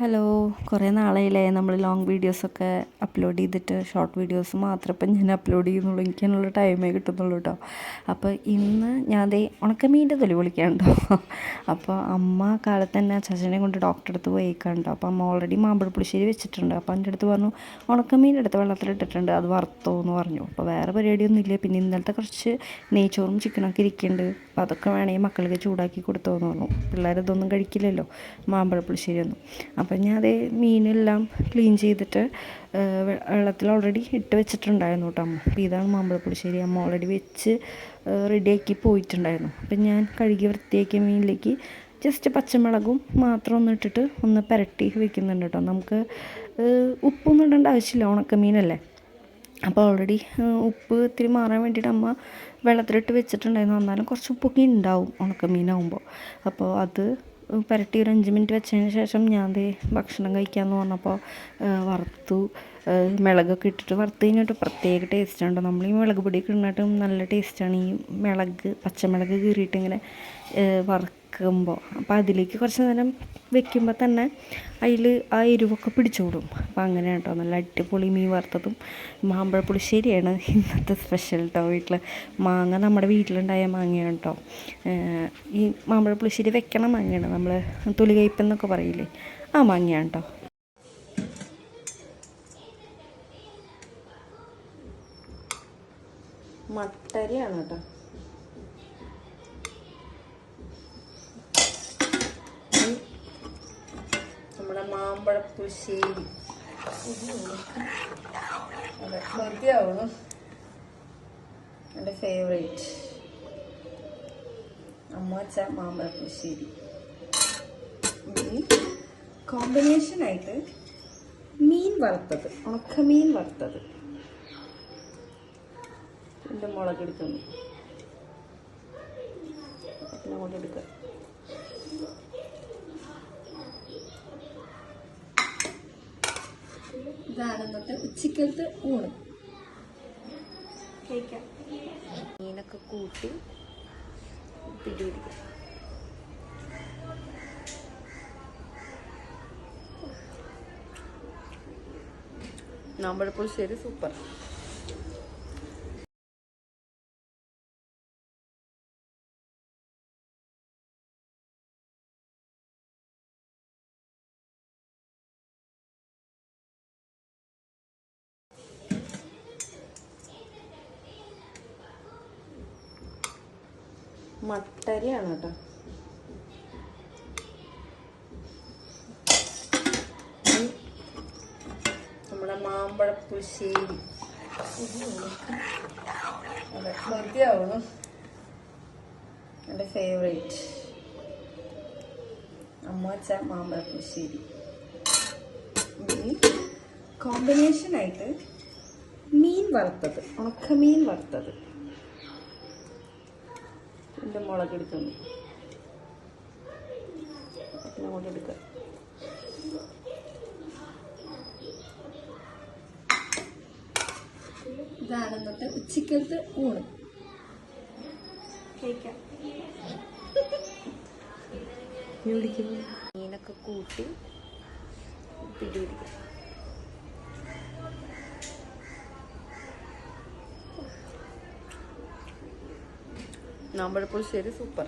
Hello കുറേ നാളായില്ലേ നമ്മൾ long വീഡിയോസൊക്കെ അപ്ലോഡ് ചെയ്തിട്ട് ഷോർട്ട് വീഡിയോസ് മാത്രം ഇപ്പം ഞാൻ അപ്ലോഡ് ചെയ്യുന്നുള്ളൂ. എനിക്ക് അതിനുള്ള ടൈമേ കിട്ടുന്നുള്ളൂ കേട്ടോ അപ്പോൾ ഇന്ന് ഞാൻ ദേ ഉണക്കമീന്റെ തൊലി വിളിക്കാണ്ടോ അപ്പോൾ അമ്മ കാലത്ത് തന്നെ അച്ചാച്ചനെ കൊണ്ട് ഡോക്ടറെ അടുത്ത് പോയിക്കാണ്ടോ അപ്പോൾ അമ്മ ഓൾറെഡി മാമ്പഴ പുളിശ്ശേരി വെച്ചിട്ടുണ്ട്. അപ്പോൾ എന്റെ അടുത്ത് പറഞ്ഞു ഉണക്കമീന്റെ അടുത്ത് വെള്ളത്തിലിട്ടിട്ടുണ്ട് അത് വറുത്തോ എന്ന് പറഞ്ഞു. അപ്പോൾ വേറെ പരിപാടിയൊന്നും ഇല്ല. പിന്നെ ഇന്നലത്തെ കുറച്ച് നെയ്ച്ചോറും ചിക്കനൊക്കെ ഇരിക്കുന്നുണ്ട് അപ്പോൾ അതൊക്കെ വേണമെങ്കിൽ മക്കൾക്ക് ചൂടാക്കി കൊടുത്തോ എന്ന് പറഞ്ഞു പിള്ളേരതൊന്നും കഴിക്കില്ലല്ലോ. മാമ്പഴ പുളിശ്ശേരി ഒന്നും അപ്പം ഞാൻ അതേ മീനെല്ലാം ക്ലീൻ ചെയ്തിട്ട് വെള്ളത്തിൽ ഓൾറെഡി ഇട്ട് വെച്ചിട്ടുണ്ടായിരുന്നു കേട്ടോ അമ്മ. അപ്പോൾ ഇതാണ് മാമ്പഴപ്പുളിശ്ശേരി. അമ്മ ഓൾറെഡി വെച്ച് റെഡിയാക്കി പോയിട്ടുണ്ടായിരുന്നു. അപ്പം ഞാൻ കഴുകി വൃത്തിയാക്കിയ മീനിലേക്ക് ജസ്റ്റ് പച്ചമുളകും മാത്രം ഒന്ന് ഇട്ടിട്ട് ഒന്ന് പുരട്ടി വെക്കുന്നുണ്ട് കേട്ടോ. നമുക്ക് ഉപ്പൊന്നും ഇടേണ്ട ആവശ്യമില്ല. ഉണക്കമീനല്ലേ. അപ്പോൾ ഓൾറെഡി ഉപ്പ് ഇത്തിരി മാറാൻ വേണ്ടിയിട്ട് അമ്മ വെള്ളത്തിലിട്ട് വെച്ചിട്ടുണ്ടായിരുന്നു. എന്നാലും കുറച്ച് ഉപ്പൊക്കെ ഉണ്ടാവും ഉണക്കമീനാകുമ്പോൾ അപ്പോൾ അത് പുരട്ടി ഒരു അഞ്ച് മിനിറ്റ് വെച്ചതിന് ശേഷം ഞാൻ ദേ ഭക്ഷണം കഴിക്കാമെന്ന് പറഞ്ഞപ്പോൾ വറുത്തു. മിളകൊക്കെ ഇട്ടിട്ട് വറുത്ത് കഴിഞ്ഞിട്ട് പ്രത്യേക ടേസ്റ്റാണ് നമ്മൾ ഈ മുളക് പൊടിയൊക്കെ ഇടുന്നിട്ടും നല്ല ടേസ്റ്റാണ് ഈ മിളക് പച്ചമുളക് കീറിയിട്ട് ഇങ്ങനെ വറുക്കുമ്പോൾ അപ്പോൾ അതിലേക്ക് കുറച്ച് നേരം വെക്കുമ്പോൾ തന്നെ അതിൽ ആ എരിവൊക്കെ പിടിച്ചോടും അപ്പോൾ അങ്ങനെ കേട്ടോ. നല്ല അടിപൊളി മീൻ വറുത്തതും മാമ്പഴ പുളിശ്ശേരിയാണ് ഇന്നത്തെ സ്പെഷ്യൽ കേട്ടോ വീട്ടിൽ മാങ്ങ നമ്മുടെ വീട്ടിലുണ്ടായ മാങ്ങയാണ് കേട്ടോ ഈ മാമ്പഴ പുളിശ്ശേരി വെക്കണ മാങ്ങയാണ്. നമ്മൾ തൊലി കയ്പെന്നൊക്കെ പറയില്ലേ? ആ മാങ്ങയാണ് കേട്ടോ മട്ടരിയാണ് കേട്ടോ നമ്മുടെ മാമ്പഴ പുളിശ്ശേരി അതെ മതിയാവുന്നു. എന്റെ ഫേവറേറ്റ് അമ്മച്ച വെച്ച മാമ്പഴ പുളിശ്ശേരി കോമ്പിനേഷനായിട്ട് മീൻ വറുത്തത്. ഉണക്കമീൻ വറുത്തത്. എന്റെ മുളക് എടുക്കുന്നു പിന്നെ അങ്ങോട്ട് എടുക്കുക ഇതാണ് ഇന്നത്തെ ഉച്ചക്കലത്തെ ഊണ്. കഴിക്കാം മീനൊക്കെ കൂട്ടി പിടിപിടിക്കാം ശരി സൂപ്പർ. മട്ടരിയാണ് കേട്ടോ നമ്മുടെ മാമ്പഴ പുളിശ്ശേരി അതെ മതിയാവുന്നു. എന്റെ ഫേവറേറ്റ് അമ്മച്ച മാമ്പഴ പുളിശ്ശേരി കോമ്പിനേഷനായിട്ട് മീൻ വറുത്തത് ഉണക്കമീൻ വറുത്തത്. എന്റെ മുളക് എടുക്കുന്നു അങ്ങോട്ട് എടുക്കുക. ഇതാണ് ഇന്നത്തെ ഉച്ചക്കലത്തെ ഊണ്. കഴിക്കാം മീനൊക്കെ കൂട്ടി പിടിപിടിക്കാം മാമ്പഴപ്പുളിശ്ശേരി സൂപ്പർ